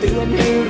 doing here?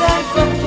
在风。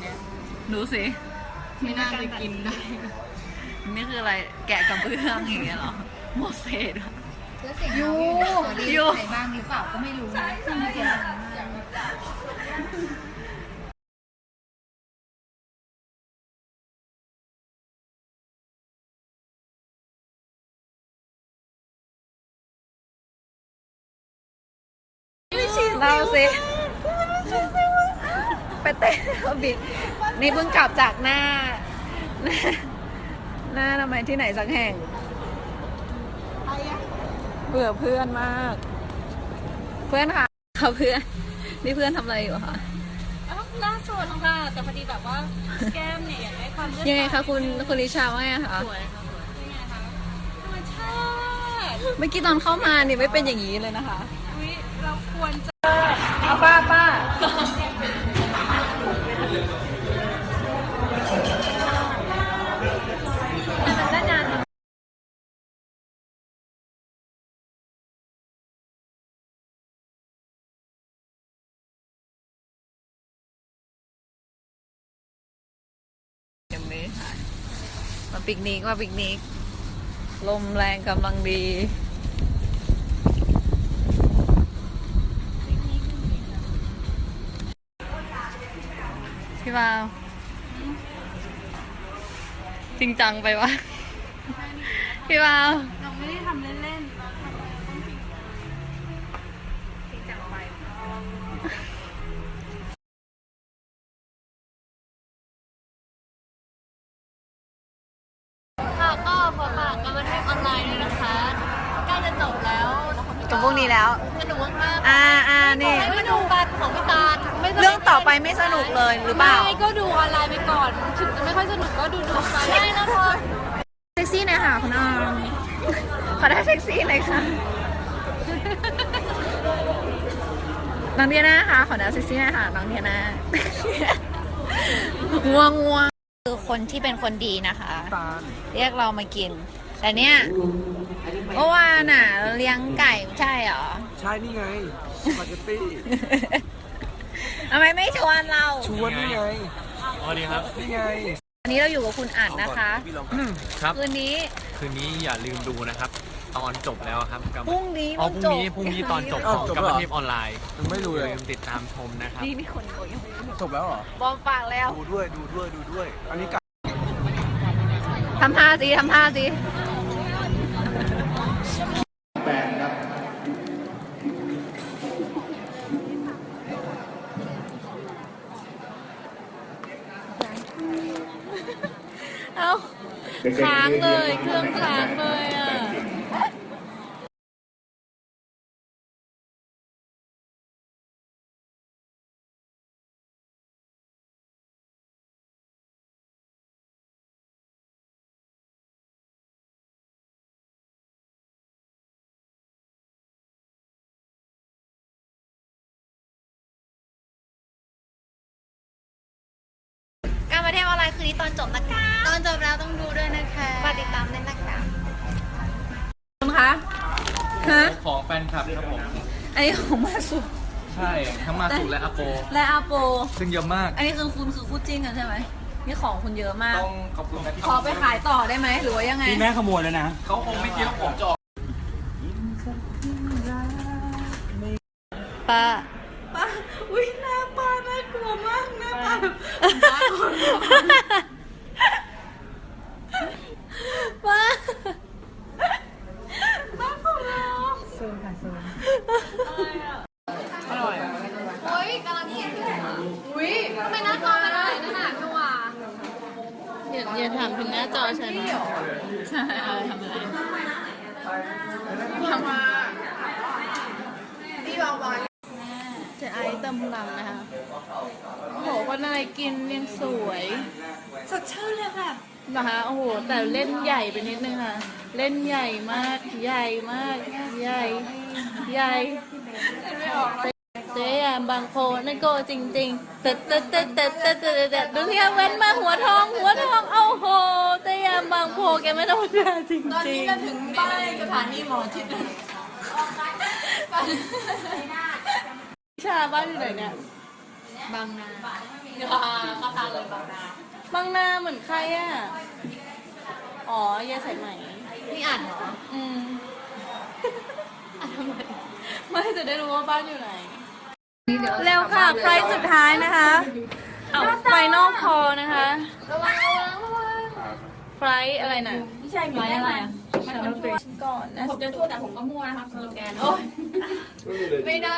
เนี่ยดูสิไม่น่าจะกินได้ นี่คืออะไรแกะกับเบื้องอย่างเงี้ยหรอโมเสสแล้วสียงยูยูใครบ้างหรือเปล่าก็ไม่รู้น่งเสียงเสิ ต้บิดนี่เพิ่งกลับจากหน้า หน้าทำไมที่ไหนสักแห่งเบื่อเพื่อนมาก เพื่อนค่ะเขาเพื่อนนี่เพื่อนทำอะไรอยู่คะล่าสวนค่ะแต่พอดีแบบว่าแก้มเนี่ยอยากได้ความยังไงคะคุณคุณลิชาว่าไงคะสวยค่ะยังไงคะธรรมชาติเมื่อกี้ตอนเข้ามาเนี่ยไม่เป็นอย่างนี้เลยนะคะวิเราควรจะเอาป้าป้า ปิกนิกมาปิกนิก ลมแรงกำลังดีพี่วาวจริงจังไปวะพี่วาว พวกนี้แล้ว สนุกมากๆอ่าอ่านี่ให้มาดูกันของพี่ตาลไม่สนุกเรื่องต่อไปไม่สนุกเลยหรือเปล่า ไม่ก็ดูออนไลน์ไปก่อน ถึงจะไม่ค่อยสนุกก็ดูดูไปได้นะเธอเซ็กซี่หน่อยค่ะคุณออมขอได้เซ็กซี่หน่อยค่ะน้องเดียนาค่ะขอได้เซ็กซี่หน่อยค่ะน้องเดียนาง่วงง่วงคือคนที่เป็นคนดีนะคะ เรียกเรามากิน แต่เนี้ยเมื่อวานน่ะเลี้ยงไก่ไม่ใช่เหรอ ใช่นี่ไงสปาเกตตี้ทำไมไม่ชวนเรา ชวนนี่ไงสวัสดีครับ นี่ไง วันนี้เราอยู่กับคุณอัดนะคะครับคืนนี้ คืนนี้อย่าลืมดูนะครับ ตอนจบแล้วครับกับพรุ่งนี้อ๋อมัพรุ่งจบนี้พรุ่งนี้ตอนจบอ้าขวองจบกัแล้วเหรอบเทพออนไลน์ยังไม่ดูอเลยย่าลืมติดตามชมนะครับนี่มีคนโกยังไม่รู้จบแล้วเหรอบอมฝากแล้ว ดูด้วยดูด้วยดูด้วย อันนี้กะทำท่าสิทำท่าสิ เอาค้างเลย เครื่องค้างเลยอะ การมาเทศออนไลน์คืนนี้ตอนจบนะคะตอนจบแล้วต้องดูด้วยนะคะฝากติดตามด้วยนะคะคุณคะฮะของแฟนคลับครับผมอันนี้ของมาสุใช่ทั้งมาสุและอาโป และอาโป ซึ่งเยอะมาก อันนี้คือคุณคือคู่จิ้นกันใช่ไหมนี่ของคุณเยอะมาก ต้องขอบคุณนะที่ขอไปขายต่อได้ไหมหรือว่ายังไง นี่แม่ขโมยแล้วนะ เขาคงไม่คิดว่าผมจะออกป้า ป้าอุ้ยหน้าป้าน่ากลัวมากหน้าป้าแบบป้าป้าของเราโอ้ยกำลังกินอุ้ยทำไมหน้าจอเป็นอะไรนั่นน่ะพี่ว่าอย่าอย่าถามถึงหน้าจอฉันใช่เออทำอะไรทำมาพี่วาวาเจะไอซ์เติมพลังนะคะโอ้โหคนอะไรกินยังสวยสดชื่นเลยค่ะ นะคะโอ้โหแต่เล่นใหญ่ไปนิดนึงค่ะ เล่นใหญ่มากใหญ่มากใหญ่ใหญ่เจ๊อะบางโพนั่นก็จริงๆเตะเตะเตะเตะเตะเตะเตะดูที่เว้นมาหัวทองหัวทองโอ้โหเจ๊ยามบางโพแกไม่ธรรมดาจริงๆตอนนี้เราถึงป้ายสถานีหมอชิดแล้ว ชาบ้านอยู่ไหนเนี่ยบางนาเข้าทางเลยบางนาบางนาเหมือนใครอะ อ๋อยายใส่ไหมนี่อ่านเหรออืมไม่จะได้รู้ว่าบ้านอยู่ไหน เร็วค่ะไฟล์สุดท้ายนะคะไฟนอลคอนะคะระวังระวังระวังไฟล์อะไรน่ะไม่ใช่ไฟล์อะไรอะก่อนนะผมจะช่วยแต่ผมก็มั่วนะคะสโลแกนโอ้ยไม่ได้